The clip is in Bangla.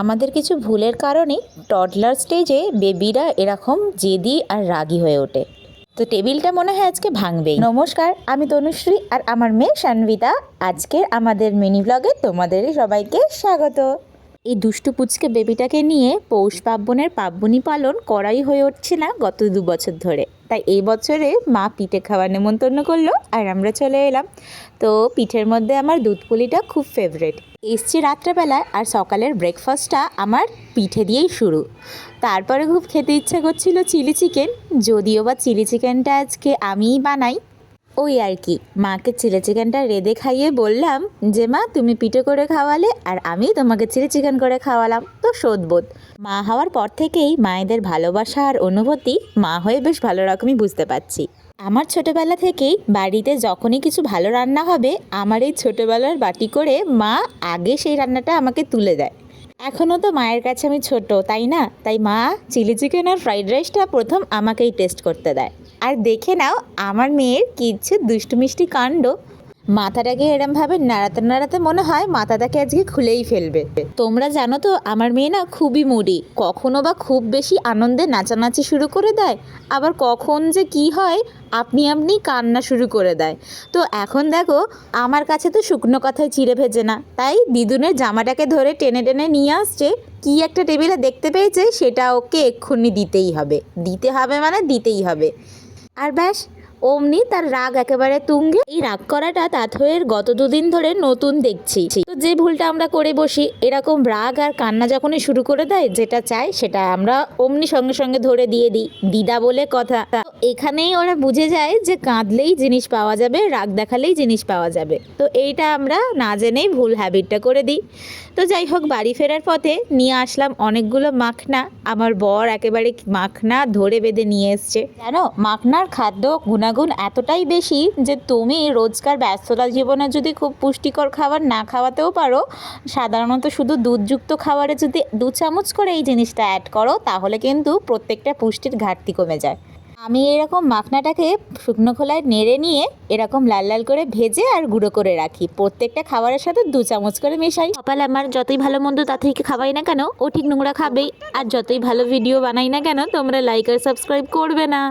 আমাদের কিছু ভুলের কারণে টডলার স্টেজে বেবিরা এরকম জেদি আর রাগী হয়ে ওঠে। তো টেবিলটা মনে হয় আজকে ভাঙবেই। নমস্কার, আমি তনুশ্রী আর আমার মেয়ে সানবিতা আজকের আমাদের মিনি ব্লগে তোমাদের সবাইকে স্বাগত। এই দুষ্টু পুচকে বেবিটাকে নিয়ে পৌষ পার্বণের পার্বণী পালন করাই হয়ে উঠছে না গত দু বছর ধরে। তাই এই বছরে মা পিঠে খাওয়ার নেমন্তন্ন করল আর আমরা চলে এলাম। তো পিঠের মধ্যে আমার দুধ পুলিটা খুব ফেভারেট এসছি রাত্রেবেলায় আর সকালের ব্রেকফাস্টটা আমার পিঠে দিয়েই শুরু। তারপরে খুব খেতে ইচ্ছা করছিল চিলি চিকেন যদিও বা চিলি চিকেনটা আজকে আমিই বানাই। ওই আর কি। মাকে চিলি চিকেনটা রেঁধে খাইয়ে বললাম, যে মা, তুমি পিঠে করে খাওয়ালে আর আমি তোমাকে চিলি চিকেন করে খাওয়ালাম। তো শোধবোধ মা হওয়ার পর থেকেই মায়েদের ভালোবাসা আর অনুভূতি মা হয়ে বেশ ভালো রকমই বুঝতে পারছি। আমার ছোটবেলা থেকেই বাড়িতে যখনই কিছু ভালো রান্না হবে, আমার এই ছোটবেলার বাটি করে মা আগে সেই রান্নাটা আমাকে তুলে দেয়। এখনও তো মায়ের কাছে আমি ছোট, তাই না? তাই মা চিলি চিকেন আর ফ্রাইড রাইসটা প্রথম আমাকেই টেস্ট করতে দেয়। আর দেখে নাও, আমার মেয়ের কিচ্ছু দুষ্টু মিষ্টি কাণ্ড। মাথাটাকে এরমভাবে নাড়াতে নাড়াতে মনে হয় মাথাটাকে আজকে খুলেই ফেলবে। তোমরা জানো তো, আমার মেয়ে না খুবই মুডি। কখনো বা খুব বেশি আনন্দে নাচানাচি শুরু করে দেয়, আবার কখন যে কি হয় আপনি আপনি কান্না শুরু করে দেয়। তো এখন দেখো, আমার কাছে তো শুকনো কথায় চিড়ে ভেজে না, তাই দিদুনের জামাটাকে ধরে টেনে টেনে নিয়ে আসছে। কি একটা টেবিলে দেখতে পেয়েছে, সেটা ওকে এক্ষুনি দিতেই হবে। দিতে হবে মানে দিতেই হবে। আর ব্যাস অমনি তার রাগ একেবারে তুঙ্গে। এই রাগ করাটা তাথয়ের গত দুদিন ধরে নতুন দেখছি। তো যে ভুলটা আমরা করে বসি, এরকম রাগ আর কান্না যখনই শুরু করে দেয়, যেটা চাই সেটা আমরা অমনি সঙ্গে সঙ্গে ধরে দিয়ে দিই। দিদা বলে কথা। এখানেই ওরা বুঝে যায় যে কাঁদলেই জিনিস পাওয়া যাবে, রাগ দেখালেই জিনিস পাওয়া যাবে। তো এইটা আমরা না জেনেই ভুল হ্যাবিটটা করে দিই। তো যাই হোক, বাড়ি ফেরার পথে নিয়ে আসলাম অনেকগুলো মাখনা। আমার বর একেবারে মাখনা ধরে বেঁধে নিয়ে এসছে। জানো, মাখনার খাদ্য গুণাগুণ এতটাই বেশি যে তুমি রোজকার ব্যস্ততা জীবনে যদি খুব পুষ্টিকর খাবার না খাওয়াতেও পারো, সাধারণত শুধু দুধযুক্ত খাবারে যদি দু চামচ করে এই জিনিসটা অ্যাড করো, তাহলে কিন্তু প্রত্যেকটা পুষ্টির ঘাটতি কমে যায়। আমি এরকম মাখনাটাকে শুকনো খোলায় নেড়ে নিয়ে এরকম লাল লাল করে ভেজে আর গুঁড়ো করে রাখি। প্রত্যেকটা খাবারের সাথে দু চামচ করে মেশাই। কপাল আমার যতই ভালো মন্দ তা থেকে খাবাই না কেন, ও ঠিক নোংরা খাবেই। আর যতই ভালো ভিডিও বানাই না কেন, তোমরা লাইক আর সাবস্ক্রাইব করবে না।